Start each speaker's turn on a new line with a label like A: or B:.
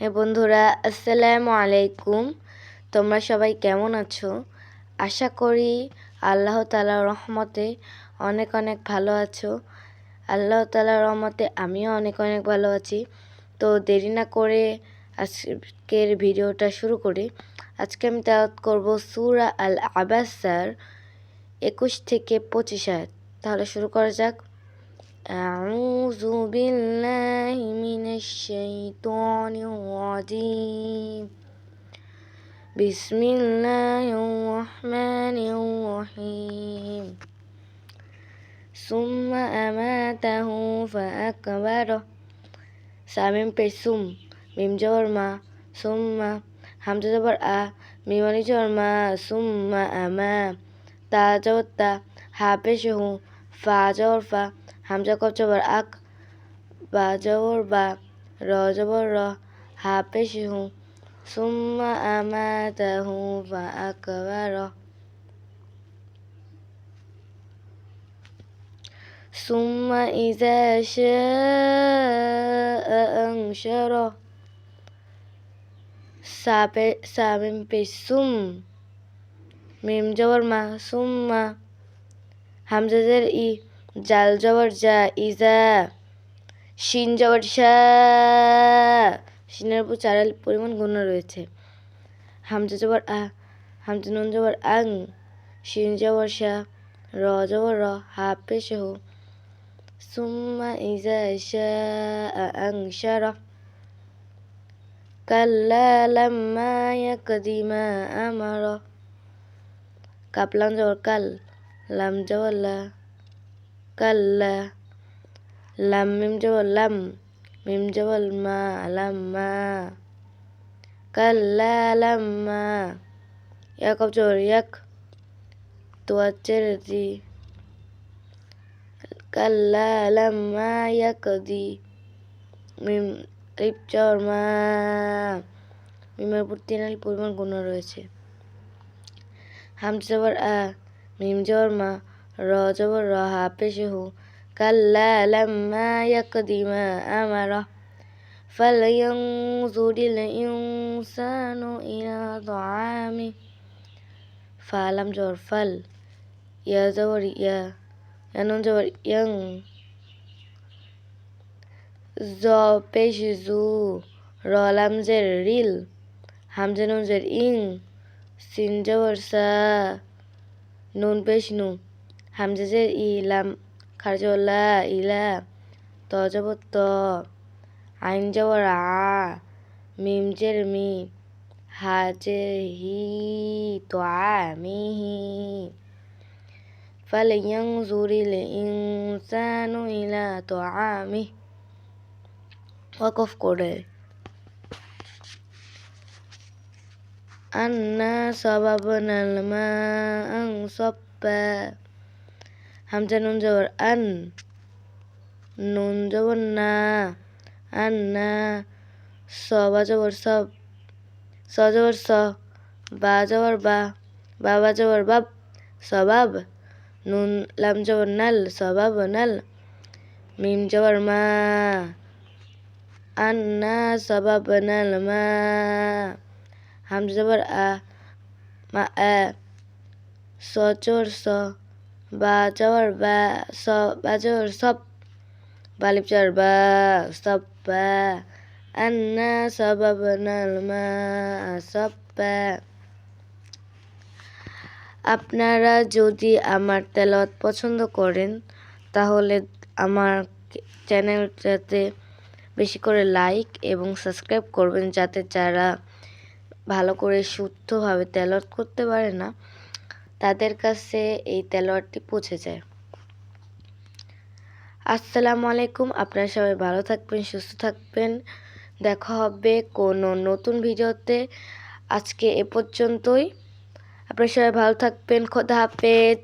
A: হ্যাঁ বন্ধুরা, আসসালামু আলাইকুম। তোমরা সবাই কেমন আছো? আশা করি আল্লাহ তালার রহমতে অনেক অনেক ভালো আছো। আল্লাহ তালার রহমতে আমিও অনেক অনেক ভালো আছি। তো দেরি না করে আজকের ভিডিওটা শুরু করি। আজকে আমি তেলাওয়াত করব সুরা আল আবাসার একুশ থেকে পঁচিশ আয়াত। তাহলে শুরু করা যাক। أعوذ بالله من الشيطان الرجيم بسم الله الرحمن الرحيم ثم أماته فأكبره সামিম পেসুম মিম জবর মা সুম্মা হামজা জবর আ মিমানি জবর মা সুম্মা আমা তা জবর তা হা পেশ হু ফা জবর ফা হামজা কপ জবর আক বা জবর বা র জবর র হা পেশ হু সুম্মা আমাতাহু ফা আকবার ثم إذا شاء أنشره সাপে সামিম পেসুম মিম জবর মা সুম্মা হামজাদের ই জাল জবর যা ইজা। শিন জবর শা শিনের উপর চারাল পরিমাণ গুণ রয়েছে। হামজা জবর আ, হামজা নুন জবর আং, শিন জবর শা র জবর র, হা পেশ হো। সুম্মা ইজা শা আং শারা কাল্লা লাম্মা ইয়াকদি মা আমারা কাপলাম জবর কাল, লাম জবর লা। কাল্লা লাম মিম জবর লাম মিম জবর মা লাম্মা কাল্লা লাম্মা এক অব এক তোয়াচ্চের দি কাল্লা লাম্মা ইয়াকদি মিম লিপ জবর মা মিমের উপর তিন পরিমাণ গুণ রয়েছে হাম জবর আ মিম জবর মা র জবর র হা পেশ হু কাল্লা লাম্মা ইয়াকদি মা আমারা فلينظر الإنسان إلى طعامه فعلم جور فل يا زور يا ينون جور ين জ পেশ জু রলাম জের রিল হামজা নুন জের ইং সিন জবর সা নুন পেশ নু হামজা জের ইলাম খারজলা ইলা ত জবর ত আইন জবর আ মিম জের মি হা জের হি তো আ মি হি فلينظر الإنسان إلى طعامه ওয়াকফ করে আন্না সবাবনাল মা আং সপ্পা hamzanunzavar an ना na anna सबाजावर सब सजावर स बाजावर बा बाबाजावर बाब सबाब नुन लामजावर नल सबाब नल मिमजावर मा अन्ना सबाब नाल मा हमजावर आ मा आ सचोर स বা জবর সব বালিপ চর বা সব, বা আন্না সাবাবনাল মা সব্বা আপনারা যদি আমার তেলত পছন্দ করেন, তাহলে আমার চ্যানেলটাতে বেশি করে লাইক এবং সাবস্ক্রাইব করবেন যাতে যারা ভালো করে শুদ্ধভাবে তেলত করতে পারে না তাদের কাছে এই তেলোয়ারটি পৌঁছে যায়। আসসালামু আলাইকুম, আপনারা সবাই ভালো থাকবেন, সুস্থ থাকবেন। দেখা হবে কোনো নতুন ভিডিওতে। আজকে এ পর্যন্তই। আপনারা সবাই ভালো থাকবেন, খোদা হাফেজ।